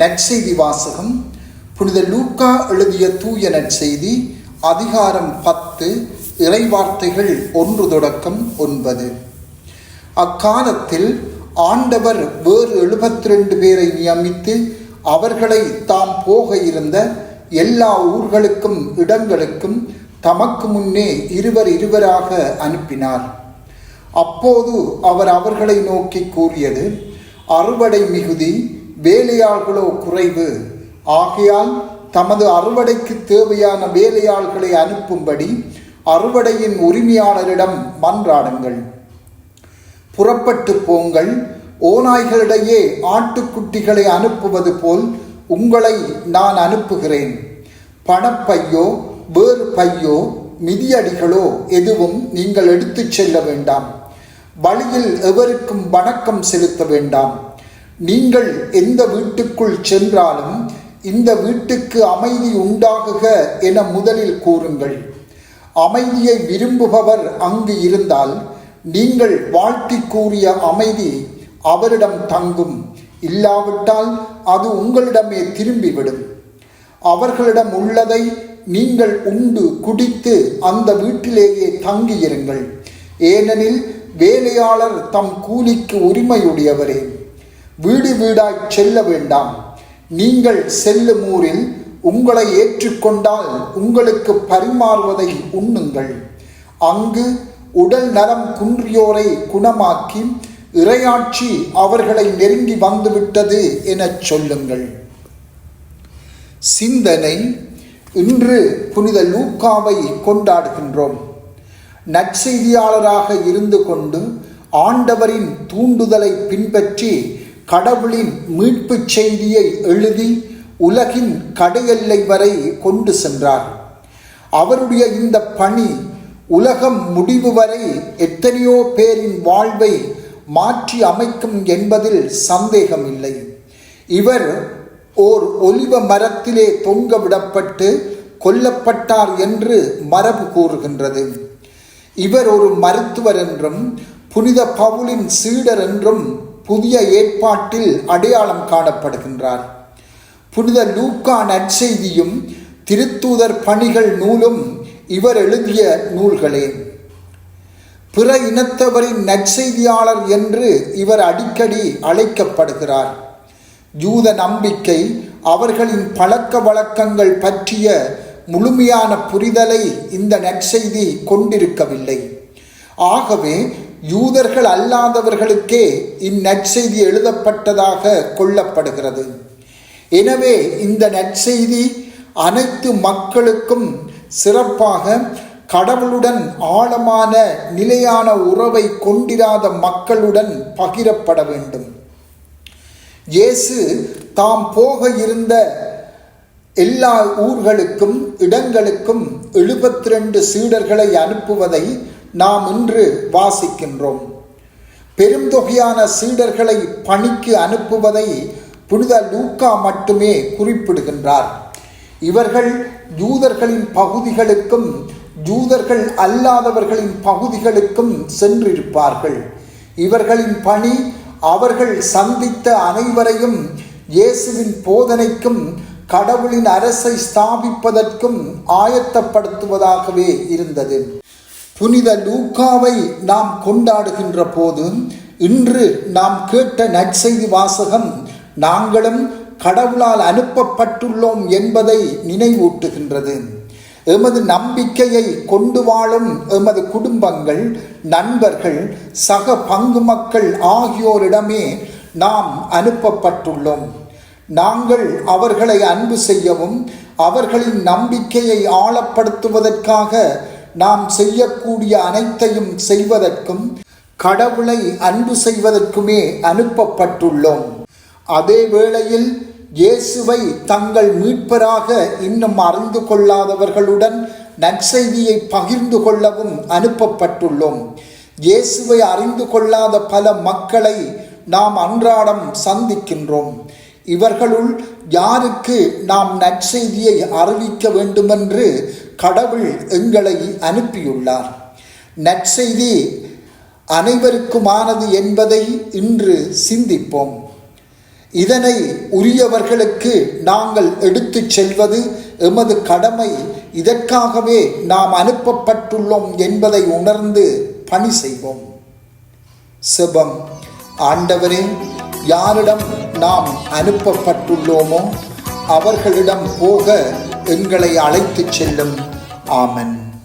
நற்செய்தி வாசகம். புனித லூக்கா எழுதிய தூய நற்செய்தி அதிகாரம் பத்து இறைவார்த்தைகள் ஒன்று தொடக்கம் ஒன்பது. அக்காலத்தில் ஆண்டவர் வேறு எழுபத்தி ரெண்டு பேரை நியமித்து அவர்களை தாம் போக இருந்த எல்லா ஊர்களுக்கும் இடங்களுக்கும் தமக்கு முன்னே இருவர் இருவராக அனுப்பினார். அப்போது அவர் அவர்களை நோக்கி கூறியது அறுவடை மிகுதி வேலையாள்களோ குறைவு. ஆகையால் தமது அறுவடைக்கு தேவையான வேலையாள்களை அனுப்பும்படி அறுவடையின் உரிமையாளரிடம் மன்றாடுங்கள். புறப்பட்டு போங்கள். ஓநாய்களிடையே ஆட்டுக்குட்டிகளை அனுப்புவது போல் உங்களை நான் அனுப்புகிறேன். பணப்பையோ வேறு பையோ மிதியடிகளோ எதுவும் நீங்கள் எடுத்துச் செல்ல வேண்டாம். வழியில் எவருக்கும் வணக்கம் செலுத்த வேண்டாம். நீங்கள் எந்த வீட்டுக்குள் சென்றாலும் இந்த வீட்டுக்கு அமைதி உண்டாகுக என முதலில் கூறுங்கள். அமைதியை விரும்புபவர் அங்கு இருந்தால் நீங்கள் வாழ்த்தி கூறிய அமைதி அவரிடம் தங்கும். இல்லாவிட்டால் அது உங்களிடமே திரும்பிவிடும். அவர்களிடம் உள்ளதை நீங்கள் உண்டு குடித்து அந்த வீட்டிலேயே தங்கியிருங்கள். ஏனெனில் வேலையாளர் தம் கூலிக்கு உரிமையுடையவரே. வீடு வீடாய் செல்ல வேண்டாம். நீங்கள் செல்லும் ஊரில் உங்களை ஏற்றுக்கொண்டால் உங்களுக்கு பரிமாறுவதை உண்ணுங்கள். அங்கு உடல் நலம் குன்றியோரை குணமாக்கி இறையாட்சி அவர்களை நெருங்கி வந்துவிட்டது எனச் சொல்லுங்கள். சிந்தனை. இன்று புனித லூக்காவை கொண்டாடுகின்றோம். நற்செய்தியாளராக இருந்து கொண்டு ஆண்டவரின் தூண்டுதலை பின்பற்றி கடவுளின் மீட்புச் செய்தியை எழுதி உலகின் கடையெல்லை வரை கொண்டு சென்றார். அவருடைய இந்த பணி உலகம் முடிவு வரை எத்தனையோ பேரின் வாழ்வை மாற்றி அமைக்கும் என்பதில் சந்தேகம் இல்லை இவர் ஓர் ஒலிவ மரத்திலே தொங்க விடப்பட்டு கொல்லப்பட்டார் என்று மரபு கூறுகின்றது. இவர் ஒரு மருத்துவர் என்றும் புனித பவுலின் சீடர் என்றும் புதிய ஏற்பாட்டில் அடையாளம் காணப்படுகின்றார். புனித லூக்கா நற்செய்தியும் திருத்தூதர் பணிகள் நூலும் இவர் எழுதிய நூல்களே. பிற இனத்தவரின் நற்செய்தியாளர் என்று இவர் அடிக்கடி அழைக்கப்படுகிறார். யூத நம்பிக்கை அவர்களின் பழக்க வழக்கங்கள் பற்றிய முழுமையான புரிதலை இந்த நற்செய்தி கொண்டிருக்கவில்லை. ஆகவே யூதர்கள் அல்லாதவர்களுக்கே இந்நற்செய்தி எழுதப்பட்டதாக கொள்ளப்படுகிறது. எனவே இந்த நற்செய்தி அனைத்து மக்களுக்கும் சிறப்பாக கடவுளுடன் ஆழமான நிலையான உறவை கொண்டிராத மக்களுடன் பகிரப்பட வேண்டும். இயேசு தாம் போக இருந்த எல்லா ஊர்களுக்கும் இடங்களுக்கும் எழுபத்தி ரெண்டு சீடர்களை அனுப்புவதை நாம் இன்று வாசிக்கின்றோம். பெருந்தொகையான சீடர்களை பணிக்கு அனுப்புவதை புனித லூக்கா மட்டுமே குறிப்பிடுகின்றார். இவர்கள் யூதர்களின் பகுதிகளுக்கும் யூதர்கள் அல்லாதவர்களின் பகுதிகளுக்கும் சென்றிருப்பார்கள். இவர்களின் பணி அவர்கள் சந்தித்த அனைவரையும் இயேசுவின் போதனைக்கும் கடவுளின் அரசை ஸ்தாபிப்பதற்கும் ஆயத்தப்படுத்துவதாகவே இருந்தது. புனித லூக்காவை நாம் கொண்டாடுகின்ற போது இன்று நாம் கேட்ட நற்செய்தி வாசகம் நாங்களும் கடவுளால் அனுப்பப்பட்டுள்ளோம் என்பதை நினைவூட்டுகின்றது. எமது நம்பிக்கையை கொண்டு வாழும் எமது குடும்பங்கள் நண்பர்கள் சக பங்கு மக்கள் ஆகியோரிடமே நாம் அனுப்பப்பட்டுள்ளோம். நாங்கள் அவர்களை அன்பு செய்யவும் அவர்களின் நம்பிக்கையை ஆழப்படுத்துவதற்காக நாம் செய்யக்கூடிய அனைத்தையும் செய்வதற்கும் கடவுளை அன்பு செய்வதற்குமே அனுப்பப்பட்டுள்ளோம். அதே வேளையில் இயேசுவை தங்கள் மீட்பராக இன்னும் அறிந்து கொள்ளாதவர்களுடன் நற்செய்தியை பகிர்ந்து கொள்ளவும் அனுப்பப்பட்டுள்ளோம். இயேசுவை அறிந்து கொள்ளாத பல மக்களை நாம் அன்றாடம் சந்திக்கின்றோம். இவர்களுள் யாருக்கு நாம் நற்செய்தியை அறிவிக்க வேண்டுமென்று கடவுள் எங்களை அனுப்பியுள்ளார். நற்செய்தி அனைவருக்குமானது என்பதை இன்று சிந்திப்போம். இதனை உரியவர்களுக்கு நாங்கள் எடுத்துச் செல்வது எமது கடமை. இதற்காகவே நாம் அனுப்பப்பட்டுள்ளோம் என்பதை உணர்ந்து பணி செய்வோம். செபம். ஆண்டவரே யாரிடம் நாம் அனுப்பப்பட்டுள்ளோமோ அவர்களிடம் போக எங்களை அழைத்துச் செல்லும். ஆமன்.